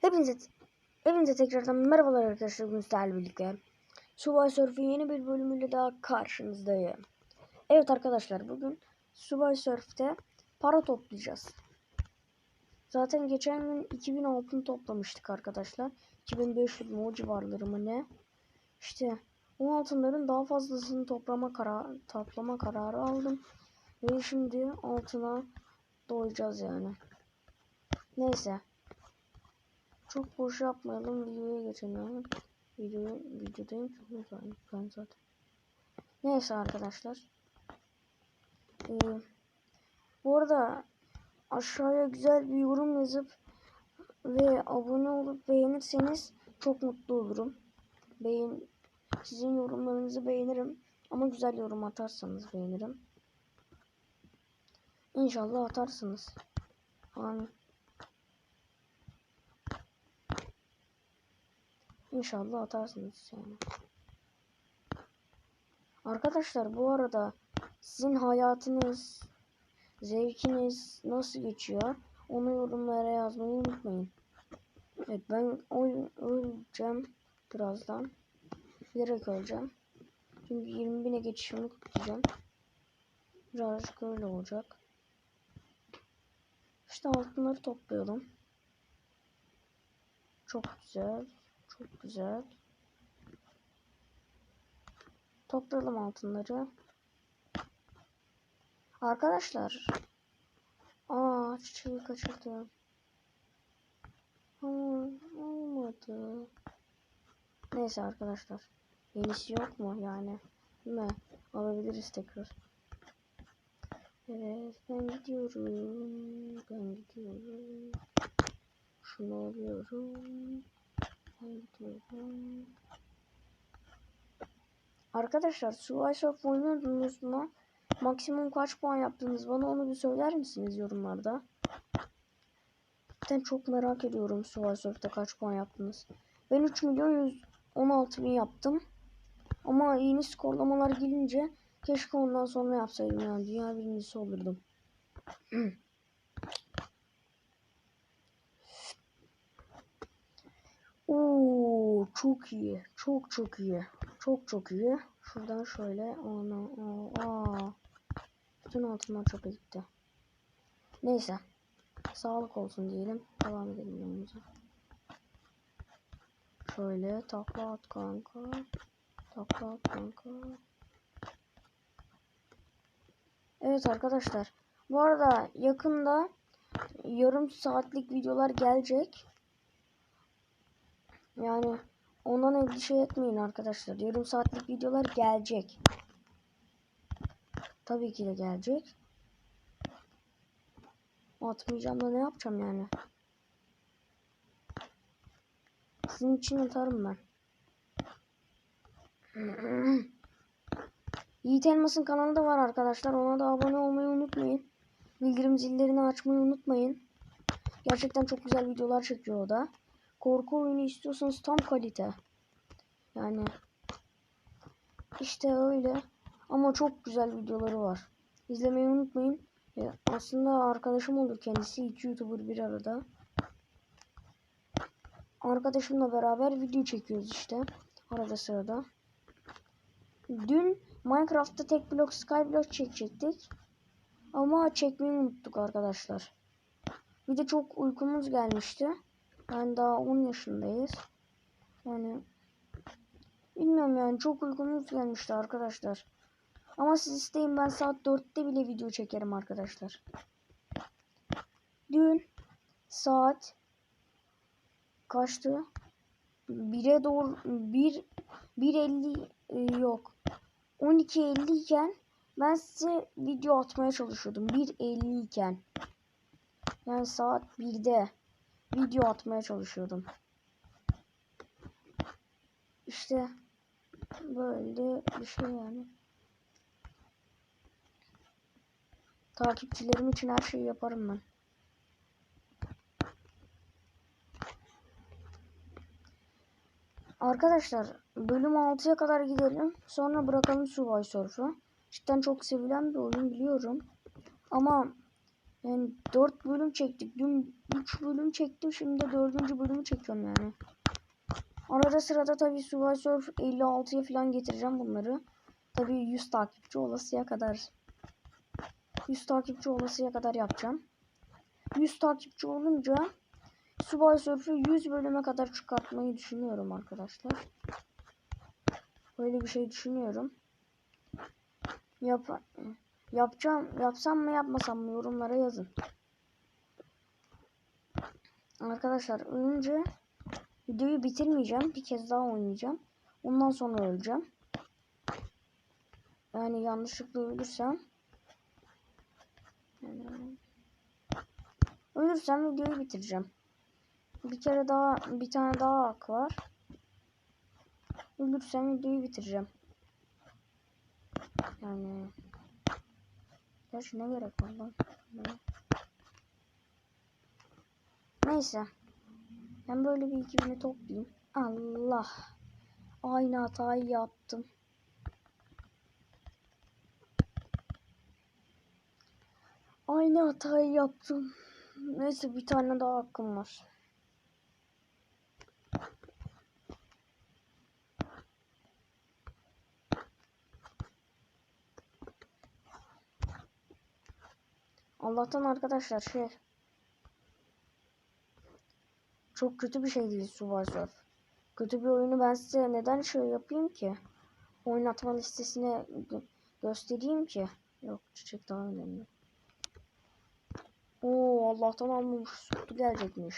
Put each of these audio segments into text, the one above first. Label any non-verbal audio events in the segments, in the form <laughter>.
Hepinize, hepinize tekrardan merhabalar arkadaşlar. Bugün sizlerle birlikte Subway Surf'ün yeni bir bölümüyle daha karşınızdayım. Evet arkadaşlar bugün Subway Surf'te para toplayacağız. Zaten geçen gün 2000 altın toplamıştık arkadaşlar. 2500 mu civarları mı ne? İşte o altınların daha fazlasını toplama kararı, toplama kararı aldım. Ve şimdi altına doyacağız yani. Neyse. Çok boş yapmayalım. Videoya geçelim. Video, videodayım çok uzayım ben zaten. Neyse arkadaşlar. Ee, bu arada aşağıya güzel bir yorum yazıp ve abone olup beğenirseniz çok mutlu olurum. Beğen sizin yorumlarınızı beğenirim. Ama güzel yorum atarsanız beğenirim. İnşallah atarsınız. Amin. İnşallah atarsınız yani. Arkadaşlar bu arada sizin hayatınız, zevkiniz nasıl geçiyor? Onu yorumlara yazmayı unutmayın. Evet ben öl öleceğim birazdan. Bilerek öleceğim. Çünkü 20 bine geçişimi kutlayacağım. Birazcık öyle olacak. İşte altınları toplayalım. Çok güzel. Çok güzel. Toplayalım altınları. Arkadaşlar. Aa çiçeği kaçırdım. Ama olmadı. Neyse arkadaşlar. Yenisi yok mu yani? Değil mi? Alabiliriz tekrar. Evet ben gidiyorum. Ben gidiyorum. Şunu alıyorum. Ben gidiyorum. Arkadaşlar Surf oynuyordunuz mu? Maksimum kaç puan yaptınız? Bana onu bir söyler misiniz yorumlarda? Ben çok merak ediyorum Surf'te kaç puan yaptınız. Ben 3 milyon 116 bin yaptım. Ama yeni skorlamalar gelince keşke ondan sonra yapsaydım yani. Dünya birincisi olurdum. <clears throat> Oo çok iyi. Çok çok iyi. Çok çok iyi. Şuradan şöyle ona o aa. Bütün altınlar çöpe gitti. Neyse. Sağlık olsun diyelim. Devam edelim yolumuza. Şöyle takla at kanka. Takla at kanka. Evet arkadaşlar. Bu arada yakında yarım saatlik videolar gelecek. Yani ondan endişe etmeyin arkadaşlar. Yarım saatlik videolar gelecek. Tabii ki de gelecek. Atmayacağım da ne yapacağım yani? Sizin için atarım ben. Yiğit Elmas'ın kanalı da var arkadaşlar. Ona da abone olmayı unutmayın. Bildirim zillerini açmayı unutmayın. Gerçekten çok güzel videolar çekiyor o da. Korku oyunu istiyorsanız tam kalite. Yani işte öyle. Ama çok güzel videoları var. İzlemeyi unutmayın. Ya aslında arkadaşım olur kendisi. iki YouTuber bir arada. Arkadaşımla beraber video çekiyoruz işte. Arada sırada. Dün Minecraft'ta tek blok skyblock çekecektik. Ama çekmeyi unuttuk arkadaşlar. Bir de çok uykumuz gelmişti. Ben daha 10 yaşındayız. Yani bilmiyorum yani çok uykumuz gelmişti arkadaşlar. Ama siz isteyin ben saat 4'te bile video çekerim arkadaşlar. Dün saat kaçtı? 1'e doğru 1 1.50 e, yok. 12.50 iken ben size video atmaya çalışıyordum. 1.50 iken. Yani saat 1'de video atmaya çalışıyordum. İşte böyle bir şey yani. Takipçilerim için her şeyi yaparım ben. Arkadaşlar bölüm 6'ya kadar gidelim. Sonra bırakalım Subway Surf'u. Cidden çok sevilen bir oyun biliyorum. Ama Yani 4 bölüm çektik. Dün 3 bölüm çektim. Şimdi de 4. bölümü çekiyorum yani. Arada sırada tabii Surf 56'ya falan getireceğim bunları. Tabii 100 takipçi olasıya kadar 100 takipçi olasıya kadar yapacağım. 100 takipçi olunca Surf'ü 100 bölüme kadar çıkartmayı düşünüyorum arkadaşlar. Böyle bir şey düşünüyorum. Yap yapacağım, yapsam mı yapmasam mı yorumlara yazın. Arkadaşlar önce videoyu bitirmeyeceğim. Bir kez daha oynayacağım. Ondan sonra öleceğim. Yani yanlışlıkla ölürsem ölürsem videoyu bitireceğim. Bir kere daha bir tane daha hak var. Ölürsem videoyu bitireceğim. Yani Gerçi ne gerek var lan? Neyse. Ben böyle bir 2000'i toplayayım. Allah. Aynı hatayı yaptım. Aynı hatayı yaptım. Neyse bir tane daha hakkım var. Allah'tan arkadaşlar şey çok kötü bir şey değil Subway. Kötü bir oyunu ben size neden şey yapayım ki? Oynatma listesine gö göstereyim ki. Yok çiçek daha önemli. Oo Allah'tan almamış. Kutu gelecekmiş.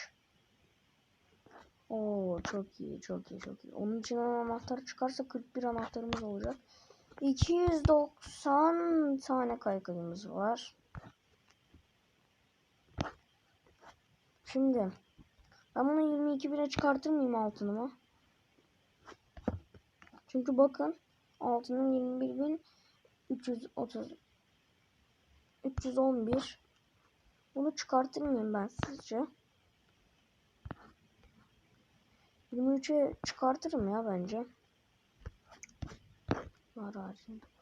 Oo çok iyi çok iyi çok iyi. Onun için anahtar çıkarsa 41 anahtarımız olacak. 290 tane kaykayımız var. Şimdi ben bunu 22 bine çıkartır mıyım altınıma? Çünkü bakın altının 21 bin 330 311 bunu çıkartır mıyım ben sizce? 23'e çıkartırım ya bence. Var haricinde.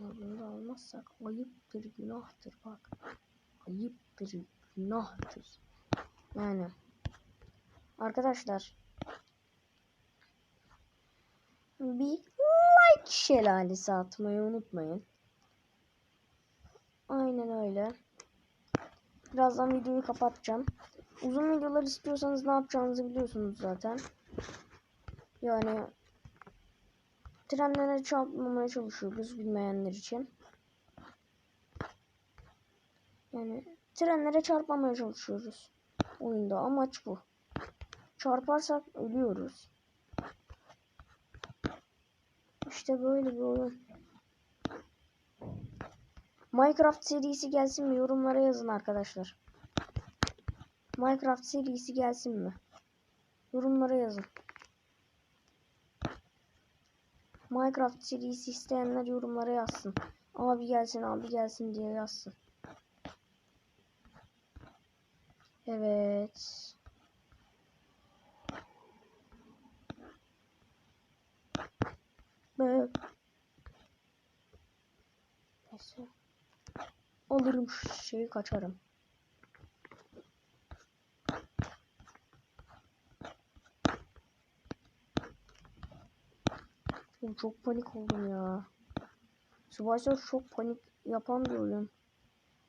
Böyle almazsak ayıptır, günahtır bak. Ayıptır, günahtır. Yani arkadaşlar bir like şelalesi atmayı unutmayın. Aynen öyle. Birazdan videoyu kapatacağım. Uzun videolar istiyorsanız ne yapacağınızı biliyorsunuz zaten. Yani trenlere çarpmamaya çalışıyoruz bilmeyenler için. Yani trenlere çarpmamaya çalışıyoruz. Oyunda amaç bu. Çarparsak ölüyoruz. İşte böyle bir oyun. Minecraft serisi gelsin mi? Yorumlara yazın arkadaşlar. Minecraft serisi gelsin mi? Yorumlara yazın. Minecraft serisi isteyenler yorumlara yazsın. Abi gelsin abi gelsin diye yazsın. Evet. Neyse. Alırım şu şeyi kaçarım. Çok panik oldum ya. Subway Surf çok panik yapan bir oyun.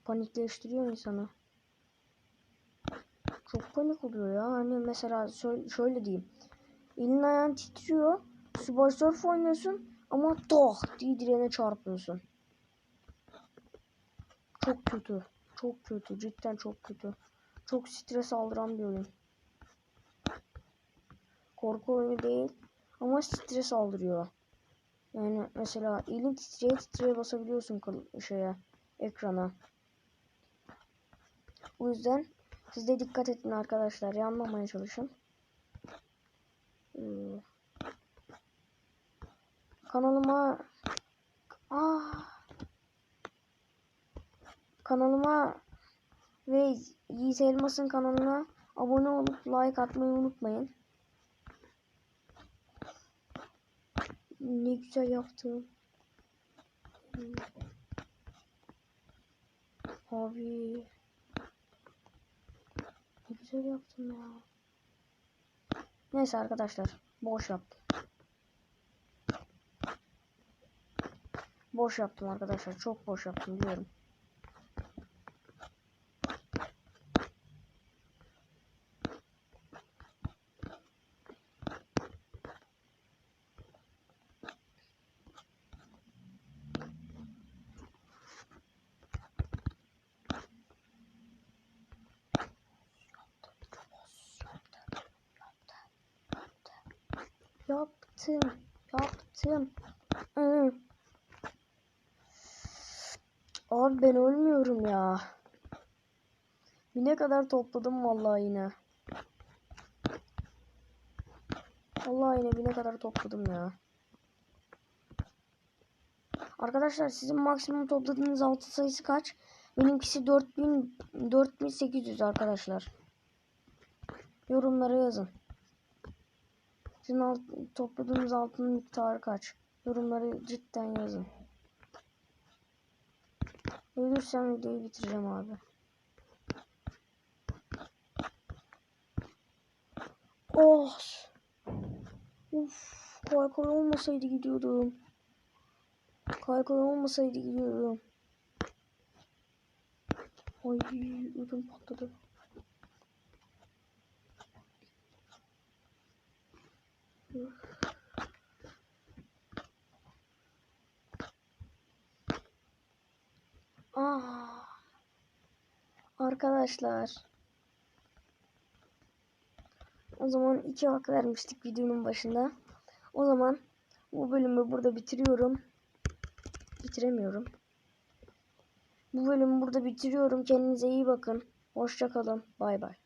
Panikleştiriyor insanı. Çok panik oluyor ya. Hani mesela şöyle, diyeyim. Elin ayağın titriyor. Subway Surf oynuyorsun ama doh diye direne çarpıyorsun. Çok kötü. Çok kötü. Cidden çok kötü. Çok stres aldıran bir oyun. Korku oyunu değil. Ama stres aldırıyor. Yani mesela elin titreye titreye basabiliyorsun şeye ekrana. O yüzden siz de dikkat edin arkadaşlar. Yanmamaya çalışın. Ee, kanalıma ah, kanalıma ve Yiğit Elmas'ın kanalına abone olup like atmayı unutmayın. Ne güzel yaptım. Abi. Ne güzel yaptım ya. Neyse arkadaşlar. Boş yaptım. Boş yaptım arkadaşlar. Çok boş yaptım biliyorum. Yaptım. Yaptım. Abi ben ölmüyorum ya. Bir ne kadar topladım vallahi yine. Vallahi yine bir ne kadar topladım ya. Arkadaşlar sizin maksimum topladığınız altı sayısı kaç? Benimkisi 4000 4800 arkadaşlar. Yorumlara yazın. Sizin alt, topladığınız altın miktarı kaç? Yorumları cidden yazın. Ölürsem videoyu bitireceğim abi. Oh. Uf, kaykay olmasaydı gidiyordum. Kaykay olmasaydı gidiyordum. Ay ödüm patladı. Ah. Arkadaşlar. O zaman iki hak vermiştik videonun başında. O zaman bu bölümü burada bitiriyorum. Bitiremiyorum. Bu bölümü burada bitiriyorum. Kendinize iyi bakın. Hoşça kalın. Bay bay.